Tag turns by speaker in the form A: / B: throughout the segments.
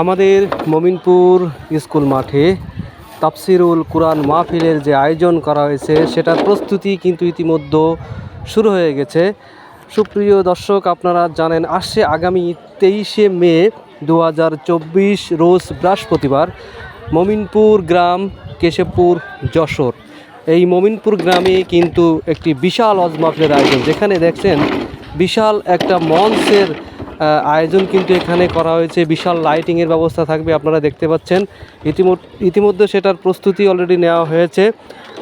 A: আমাদের মমিনপুর স্কুল মাঠে তাফসিরুল কোরআন মাহফিলের যে আয়োজন করা হয়েছে, সেটার প্রস্তুতি কিন্তু ইতিমধ্যে শুরু হয়ে গেছে। সুপ্রিয় দর্শক, আপনারা জানেন, আসছে আগামী তেইশে মে দু হাজার চব্বিশ, রোজ বৃহস্পতিবার, মমিনপুর গ্রাম কেশবপুর, যশোর। এই মমিনপুর গ্রামে কিন্তু একটি বিশাল অজ মাহফিলের আয়োজন। যেখানে দেখছেন, বিশাল একটা মঞ্চের আয়োজন কিন্তু এখানে করা হয়েছে। বিশাল লাইটিংয়ের ব্যবস্থা থাকবে, আপনারা দেখতে পাচ্ছেন। ইতিমধ্যে ইতিমধ্যে সেটার প্রস্তুতি অলরেডি নেওয়া হয়েছে।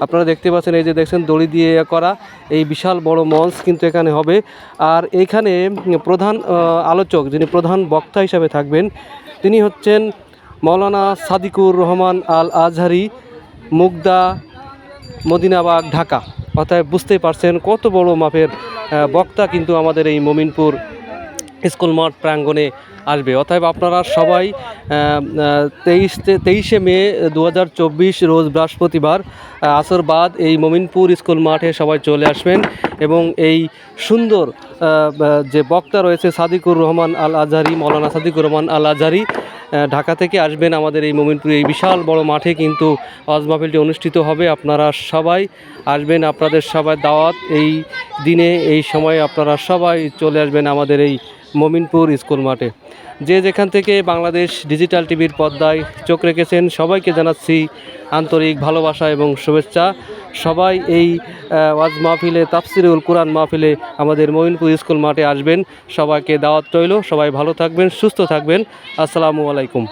A: আপনারা দেখতে পাচ্ছেন, এই যে দেখছেন, দড়ি দিয়ে করা এই বিশাল বড় মঞ্চ কিন্তু এখানে হবে। আর এখানে প্রধান আলোচক যিনি প্রধান বক্তা হিসাবে থাকবেন, তিনি হচ্ছেন মৌলানা সাদিকুর রহমান আল আজহারি মুগদা, মদিনাবাগ, ঢাকা। অর্থাৎ বুঝতেই পারছেন কত বড় মাপের বক্তা কিন্তু আমাদের এই মমিনপুর স্কুল মাঠ প্রাঙ্গণে আসবে। অতএব আপনারা সবাই তেইশ তেইশে মে দু হাজার চব্বিশ রোজ বৃহস্পতিবার আসর বাদ এই মমিনপুর স্কুল মাঠে সবাই চলে আসবেন এবং এই সুন্দর যে বক্তা রয়েছে সাদিকুর রহমান আল আজহারি মৌলানা সাদিকুর রহমান আল আজহারি ঢাকা থেকে আসবেন আমাদের এই মোমিনপুর এই বিশাল বড় মাঠে কিন্তু হজ মাহফিলটি অনুষ্ঠিত হবে। আপনারা সবাই আসবেন, আপনাদের সবাই দাওয়াত। এই দিনে, এই সময়ে আপনারা সবাই চলে আসবেন আমাদের এই মমিনপুর স্কুল মাঠে। যে যেখান থেকে বাংলাদেশ ডিজিটাল টিভির পর্দায় চোখ রেখেছেন, সবাইকে জানাচ্ছি আন্তরিক ভালোবাসা এবং শুভেচ্ছা। সবাই এই ওয়াজ মাহফিলে, তাফসিরুল কোরআন মাহফিলে আমাদের মঈনপুর স্কুল মাঠে আসবেন। সবাইকে দাওয়াত রইল। সবাই ভালো থাকবেন, সুস্থ থাকবেন। আসসালামু আলাইকুম।